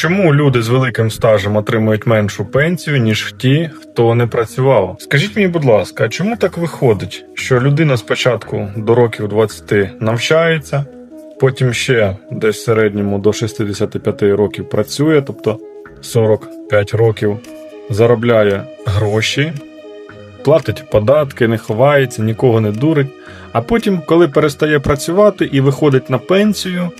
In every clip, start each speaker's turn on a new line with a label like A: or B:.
A: Чому люди з великим стажем отримують меншу пенсію, ніж ті, хто не працював? Скажіть мені, будь ласка, чому так виходить, що людина спочатку до років 20 навчається, потім ще десь в середньому до 65 років працює, тобто 45 років, заробляє гроші, платить податки, не ховається, нікого не дурить. А потім, коли перестає працювати і виходить на пенсію,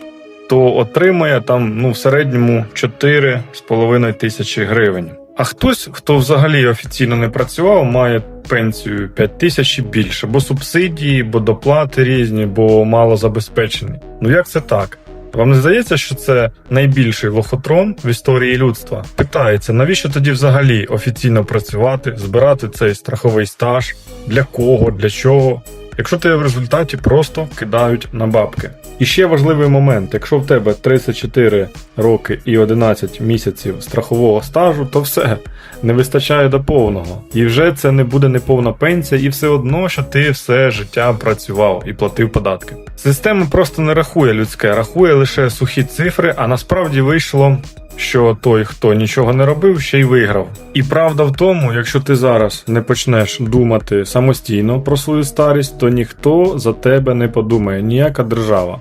A: то отримує там ну в середньому 4,5 тисячі гривень. А хтось, хто взагалі офіційно не працював, має пенсію 5 тисяч і більше, бо субсидії, бо доплати різні, бо мало забезпечений. Ну як це так? Вам не здається, що це найбільший лохотрон в історії людства? Питається, навіщо тоді взагалі офіційно працювати, збирати цей страховий стаж? Для кого, для чого? Якщо тебе в результаті просто кидають на бабки. І ще важливий момент: якщо в тебе 34 роки і 11 місяців страхового стажу, то все не вистачає до повного. І вже це не буде неповна пенсія, і все одно, що ти все життя працював і платив податки. Система просто не рахує людське, рахує лише сухі цифри, а насправді вийшло. Що той, хто нічого не робив, ще й виграв. І правда в тому, якщо ти зараз не почнеш думати самостійно про свою старість, то ніхто за тебе не подумає, ніяка держава.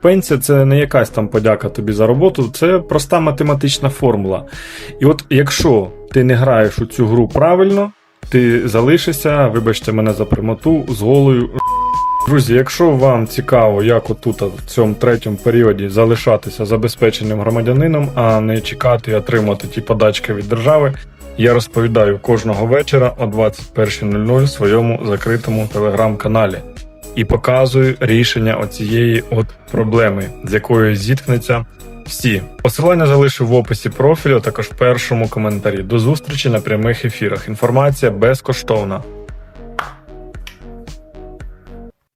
A: Пенсія це не якась там подяка тобі за роботу, це проста математична формула. І от якщо ти не граєш у цю гру правильно, ти залишишся, вибачте мене за прямоту, з голою. Друзі, якщо вам цікаво, як отут в цьому третьому періоді залишатися забезпеченим громадянином, а не чекати отримати ті подачки від держави, я розповідаю кожного вечора о 21.00 в своєму закритому телеграм-каналі і показую рішення оцієї от проблеми, з якою зіткнеться всі. Посилання залишив в описі профілю, а також в першому коментарі. До зустрічі на прямих ефірах. Інформація безкоштовна.